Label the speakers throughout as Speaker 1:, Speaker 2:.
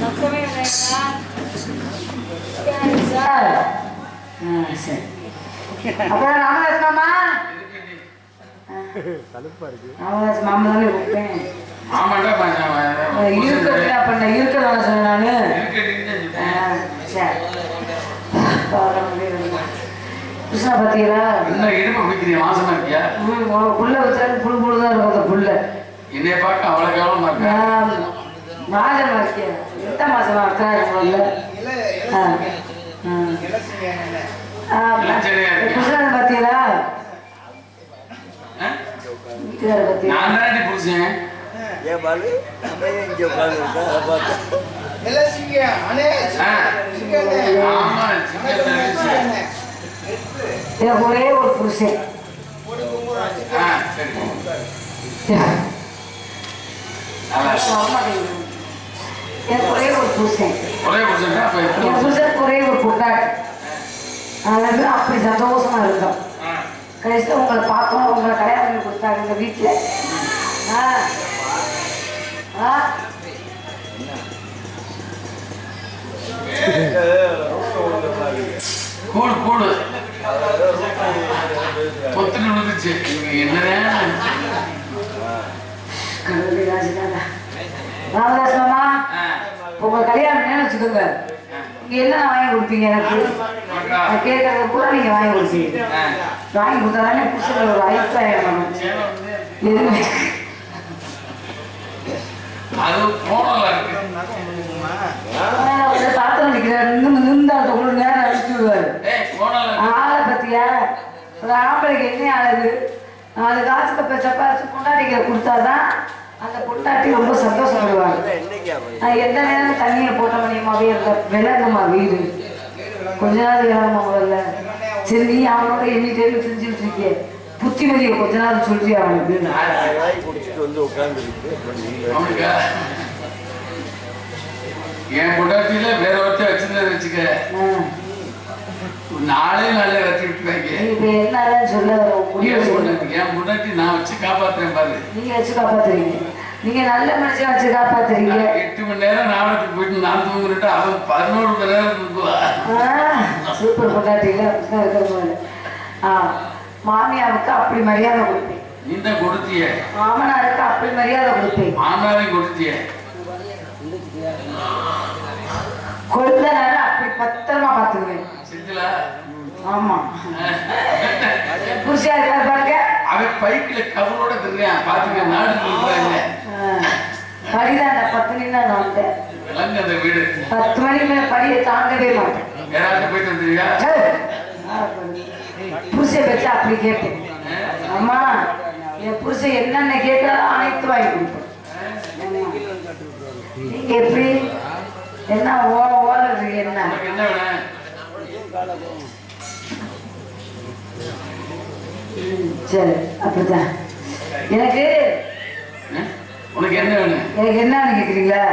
Speaker 1: நக்கமே சரி, மாமா இருக்கிறதா சொன்னாலும் சரி. கிருஷ்ணா பார்த்தீங்களா
Speaker 2: என்ன இடுப்பு பிடிக்கிறீங்க மாசமா இருக்கியா?
Speaker 1: புள்ள வச்சாலும் புழு புழு தான் இருக்கும் அந்த புல்ல.
Speaker 2: என்னைய பார்க்க அவ்வளவு கேவலமா இருக்கா?
Speaker 1: மாதம் இருக்கேன் எந்த மாசமா இருக்கா? வீட்டுக்கார பார்த்தீங்களா
Speaker 2: நான் தானே புடிச்சேன்.
Speaker 3: ஏன் பாலு நம்ம இங்கே.
Speaker 2: ஆமா.
Speaker 1: எனக்கு ஒரே ஒரு புருஷன். எனக்கு ஒரே ஒரு புருஷன் என் புருஷனுக்கு ஒரே ஒரு பொண்டாட்டி அதனால அப்படி சந்தோஷமா இருந்தோம்
Speaker 2: ஆ.
Speaker 1: கடைசியில் உங்களை பார்த்தோம் உங்களை கல்யாணம் பண்ணி கொடுத்தாங்க எங்கள் வீட்டில் ஆ ஆ
Speaker 2: கூடு கூடு பொத்துன்னு விழுந்துச்சு
Speaker 1: ராஜிதாதா ராமதாஸ் மாமா. உங்க கல்யாணம் வச்சுக்கோங்க. நீங்க என்ன வாங்கி கொடுப்பீங்க எனக்கு? கேட்கறது கூட நீங்க வாங்கி கொடுப்பீங்க. வாங்கி கொடுத்தா தானே புதுசில் ஒரு அபிப்பிராயம் எதுவுமே.
Speaker 2: அது போனல
Speaker 1: பாத்திரம் நிற்கிறார் இன்னும் நின்றால் ஒரு நேரம் அழிச்சு விடுவார்
Speaker 2: ஏய் போனல
Speaker 1: ஆளை பத்தியா ஒரு ஆம்பளைக்கு என்ன அழகு நாலு காசு கப்ப சப்பாத்தி பொண்டாட்டிக்கு கொடுத்தாதான் அந்த பொண்டாட்டி ரொம்ப சந்தோஷப்படுவாங்க நான் எந்த நேரம் தண்ணியை போட்ட மணியமாவே இருந்த விலங்குமா வீடு. கொஞ்ச நாள் விலங்குமா முதல்ல. சரி நீ அவனோட எனி டைம் செஞ்சுட்டு இருக்கிய. புத்திமதியை கொஞ்ச நாள் சொல்றி அவனுக்கு?
Speaker 2: என் பொண்டாட்டியில வேற ஒருத்தர் வச்சிருந்தது வச்சுக்க. நாளே நாளே வச்சு விட்டுருவாங்க
Speaker 1: நீ இப்ப என்னதான் சொல்ல
Speaker 2: என். பொண்டாட்டி என் பொண்டாட்டி நான் வச்சு காப்பாத்துறேன் பாரு.
Speaker 1: நீங்க வச்சு காப்பாத்துறீங்க. நீங்க நல்ல மனுஷன் வச்சு காப்பாத்துறீங்க.
Speaker 2: எட்டு மணி நேரம் நாடகத்துக்கு போயிட்டு நான் தூங்குறேன் அவன் பதினோரு மணி நேரம் தூங்குவா.
Speaker 1: சூப்பர் பொண்டாட்டில அப்படிதான் இருக்கிற போது ஆ மாமியாருக்கு அப்படி மரியாதை கொடுப்பேன்.
Speaker 2: நீ தான் கொடுத்திய.
Speaker 1: மாமனாருக்கு அப்படி மரியாதை கொடுப்பேன்.
Speaker 2: மாமனாரையும் கொடுத்திய.
Speaker 1: கொழுந்த நேரம் அப்படி பத்திரமா பார்த்துக்குவேன். ஆமா. புருஷா இருக்காரு பாருங்க.
Speaker 2: அவன் பைக்கில் கவரோட திரியான் பாத்துக்க நாடு இருக்கிறாங்க
Speaker 1: ஆ, படிதான் பத்து நான்
Speaker 2: விலங்கு அந்த வீடு.
Speaker 1: பத்து மணிக்கு மேல படியை தாண்டவே மாட்டேன்.
Speaker 2: யாராவது போயிட்டு வந்துருவியா
Speaker 1: புருஷை வச்சு அப்படி கேட்டேன். அம்மா என் புருஷன் என்னென்ன கேட்கறாரோ அனைத்து வாங்கி கொடுப்பேன். ஆமா. நீங்க எப்படி? என்ன ஓ என்ன
Speaker 2: உனக்கு என்ன வேணும்
Speaker 1: ம், சரி அப்படிதான் எனக்கு?
Speaker 2: உனக்கு என்ன வேணும்?
Speaker 1: எனக்கு என்னன்னு கேக்குறீங்களா?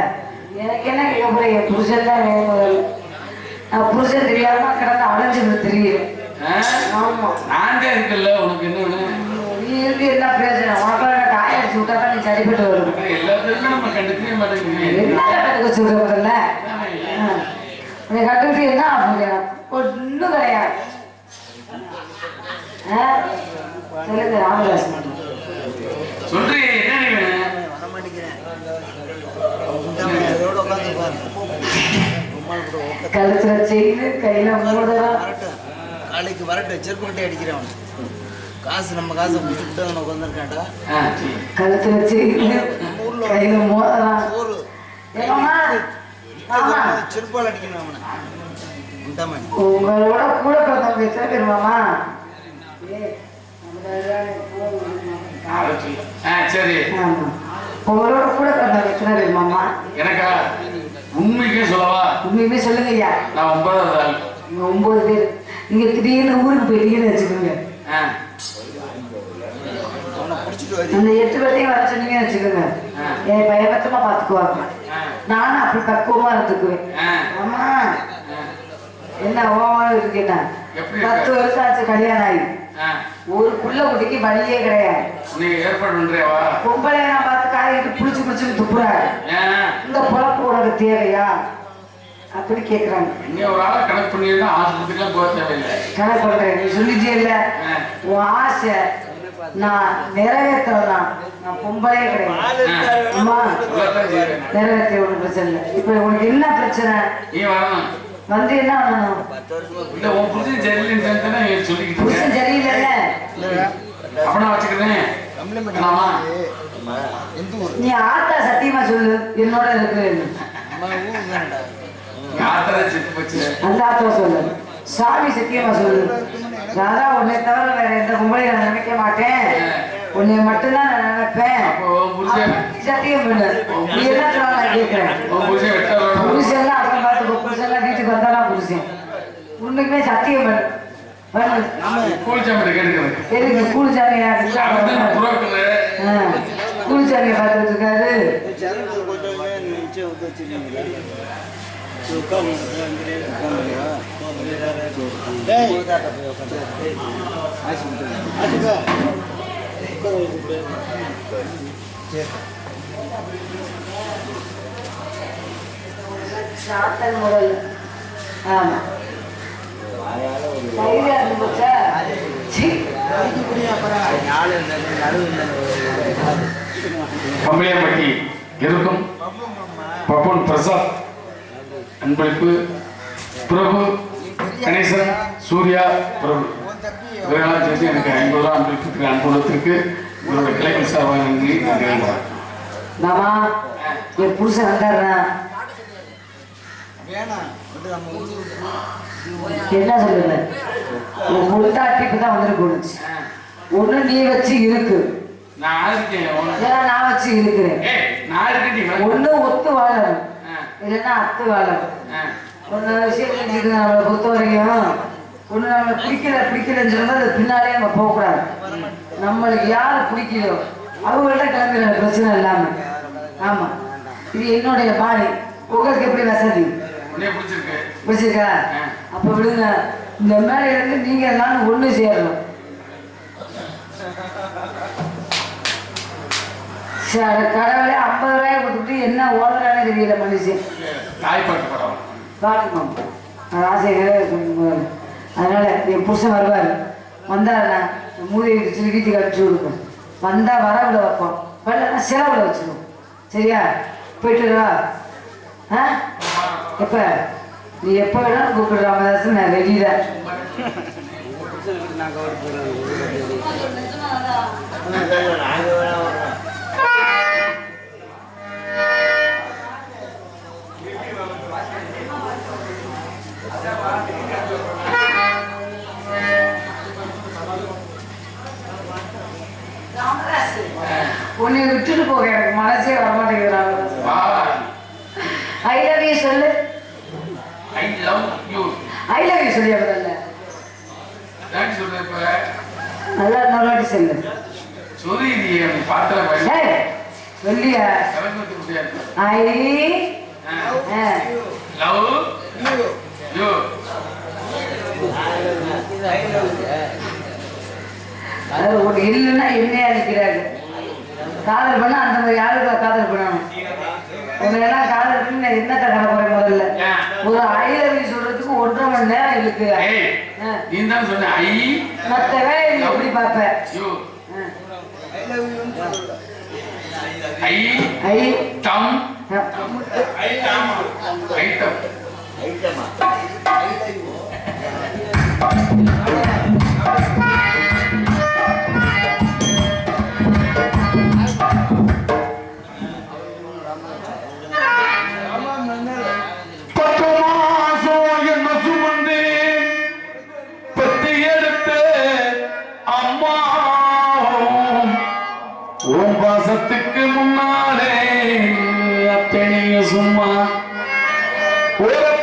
Speaker 1: எனக்கு என்ன கேட்க போறேன் என் புருஷன் தான் வேணும். நான் புருஷன் தெரியாம கிடந்து அலைஞ்சது தெரியும்? ஆமா.
Speaker 2: நான் தான் உனக்கு என்ன வேணும்?
Speaker 1: நீ இருந்து என்ன பேசணும் உனக்கு என்ன காய அடிச்சு விட்டா தான் நீ சரிப்பட்டு வரும்
Speaker 2: எல்லாத்துக்குமே நம்ம கண்டுக்கவே மாட்டேங்கிறீங்க
Speaker 1: என்ன கட்டுக்க சொல்ற முதல்ல? ஆ. உன்னை கட்டுக்கிட்டு என்ன ஆகுது ஒன்றும் கிடையாது? சொல்லுங்க ராமதாஸ்.
Speaker 2: சொல்றீ என்ன நீ வேணும்
Speaker 3: வர மாட்டேங்கிறேன் அதோட உட்காந்து பாரு உம்மாள் கூட உட்காந்து
Speaker 1: கழுத்துல செய்து கையில மூடலாம்
Speaker 3: நாளைக்கு வரட்டும் செருப்பு கட்டி அடிக்கிறேன் காசு நம்ம காசை கொடுத்துட்டு அவனை.
Speaker 1: கழுத்துல செய்து கையில
Speaker 3: செருப்பால் அடிக்கணும் உண்டாமணி
Speaker 1: உங்களோட கூட பிறந்தவங்க எத்தனை பேர் மாமா
Speaker 2: சரி.
Speaker 1: உங்களோட கூட பிறந்தவங்க எத்தனை பேர் மாமா
Speaker 2: எனக்கா? உண்மைக்கே சொல்லவா?
Speaker 1: உண்மையுமே சொல்லுங்க ஐயா.
Speaker 2: நான் ஒன்பதாவது ஆள்.
Speaker 1: நீங்க ஒன்பது பேர். நீங்க திடீர்னு ஊருக்கு போயிட்டீங்கன்னு வச்சுக்கோங்க. அந்த எட்டு பேர்த்தையும் வர சொன்னீங்கன்னு வச்சுக்கோங்க. என் பயபத்தமா பாத்துக்குவாங்க நானும் அப்படி பக்குவமா இருந்துக்குவேன். ஆமா என்ன இருக்கேன்னா
Speaker 2: எப்படி
Speaker 1: பத்து
Speaker 2: இருக்க?
Speaker 1: வருஷம் ஆச்சு கல்யாணம் ஆகி. ஒரு புள்ள குட்டிக்கு வழியே கிடையாது.
Speaker 2: நீங்க ஏற்பாடு பண்றியாவா?
Speaker 1: பொம்பளை நான் பார்த்து காய்கிட்டு புளிச்சு புளிச்சு துப்புறாரு. இந்த பொழப்பு உனக்கு தேவையா? அப்படி கேக்குறாங்க.
Speaker 2: இங்க ஒரு ஆளை கணக்கு பண்ணிருந்தா ஆஸ்பத்திரிலாம் போக தேவையில்லை.
Speaker 1: கணக்கு பண்றேன். நீ சொல்லிட்டே இல்ல. உன் ஆசை நான் நிறைவேற்றலாம் நான் பொம்பளே கிடையாது. நிறைவேற்ற ஒன்றும் பிரச்சனை இல்லை. இப்போ உனக்கு என்ன பிரச்சனை?
Speaker 2: நீ வரணும்.
Speaker 1: வந்து என்ன பண்ணணும்
Speaker 2: இல்ல உன் புருஷன் சரியில்லைன்னு சொல்லிக்கிட்டு
Speaker 1: புருஷன் சரியில்லைல்ல
Speaker 2: வச்சுக்கிறேன்
Speaker 3: ஊர்?
Speaker 1: நீ ஆத்தா சத்தியமா சொல்லு. என்னோட இருக்கு. அந்த ஆத்தா சொல்லு. சாமி சத்தியமா சொல்லு. நான் உன்னை தவிர வேற எந்த பொம்பளையும் நான் நினைக்க மாட்டேன். உன்னை மட்டும்தான் நான் நினைப்பேன். சத்தியம் பண்ணு. நீ என்ன சொல்ல நான் கேட்கிறேன்.
Speaker 2: புருஷன்
Speaker 1: வீட்டுக்கு வந்தாலும் புருஷன் உண்மைக்குமே சத்தியம் பண்ணு
Speaker 2: கூலிச்சாமி
Speaker 1: எதுக்கு
Speaker 2: புரோக்கரு
Speaker 1: கூலிச்சாமியை பார்த்துட்டு இருக்காரு சாத்தன் முதல் ஆமா. தைரியம் இருந்து போச்சா? சீ.
Speaker 2: கம்பளியாம்பட்டி இருக்கும். பப்பன் பிரசாத் அன்பளிப்பு பிரபு கணேசன் சூர்யா பிரபு. இவரெல்லாம் சேர்த்து எனக்கு ஐம்பது ரூபா அன்பளிப்புக்கு அன்புள்ளத்திற்கு உங்களோட கிளைகள் சார்பாக நன்றி. நன்றி.
Speaker 1: மாமா என் புருஷன் வந்தாருண்ணா
Speaker 3: வேணாம் வந்து நம்ம ஊருக்கு
Speaker 1: என்ன சொல்லுங்க உன் முழுத்தாட்டி இப்போ தான் வந்துருக்கு ஒன்று நீ வச்சு இருக்கு.
Speaker 2: நான்
Speaker 1: வச்சு இருக்கிறேன். ஒன்று ஒத்து வாழணும் இல்லைன்னா அத்து வாழணும் ஒன்று விஷயம் தெரிஞ்சுக்கணும் நம்மளை பொறுத்த வரைக்கும். ஒன்று நம்மளை பிடிக்கல பிடிக்கலன்னு சொன்னால் அது பின்னாலே நம்ம போகக்கூடாது. நம்மளுக்கு யார் பிடிக்குதோ அவங்கள்ட்ட கிளம்பிட பிரச்சனை இல்லாமல் ஆமாம் இது என்னுடைய பாணி. உங்களுக்கு எப்படி வசதி?
Speaker 2: பிடிச்சிருக்கு.
Speaker 1: அப்போ விடுங்க. இந்த மேடையிலேருந்து நீங்கள் எல்லாரும் ஒன்று சேரணும். சரி கடவுளே ஐம்பது ரூபாய் கொடுத்துட்டு என்ன ஓடுறானே தெரியல மனுஷன். அது ஆசைகளே சொல்லுவார் அதனால் என் புருஷன் வருவார். வந்தாருண்ணா சொல்லி வீட்டுக்கு அனுப்பிச்சி கொடுப்போம் வந்தால் வரவில் வைப்போம். வரலன்னா செலவில் வச்சுருவோம். சரியா? போயிட்டு ஆ? எப்ப நீ எப்போ வேணாலும் கூப்பிடு ராமதாஸ் நான் வெளியில. உன்னை விட்டுட்டு போக எனக்கு மனசே வரமாட்டேங்கிறாங்க ராமதாஸ்
Speaker 2: வா
Speaker 1: ஐ லவ் யூ சொல்லு
Speaker 2: ஐ லவ் யூ
Speaker 1: ஐ நல்லா இன்னொரு சொல்லு.
Speaker 2: சொல்லி நீ பாத்திர பையன்
Speaker 1: ஏய், சொல்லியா?
Speaker 2: கலந்து முடியாது.
Speaker 1: I ah.
Speaker 2: லவ். யூ.
Speaker 1: அது ஒரு இல்லைன்னா என்னைய அடிக்கிறாரு காதல் பண்ணா அந்த மாதிரி யாருக்கு காதல் பண்ணணும்? உங்களை எல்லாம் காதல் பண்ணி என்னத்த கடை போறேன் முதல்ல? ஒரு ஐலவி சொல்றதுக்கு ஒன்றரை மணி நேரம் இருக்கு.
Speaker 2: நீ தான் சொன்ன. ஐ.
Speaker 1: நீ எப்படி பார்ப்ப? ஆ.
Speaker 2: ஐ.
Speaker 1: ஐ.
Speaker 2: டம்
Speaker 1: ஆ.
Speaker 2: Item? mesma. Ora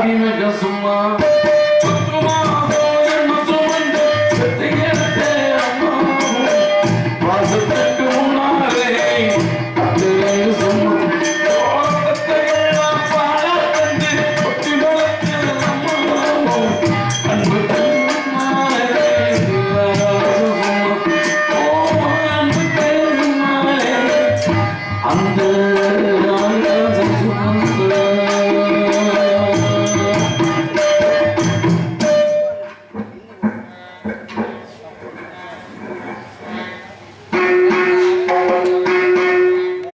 Speaker 2: Abime Kasum'a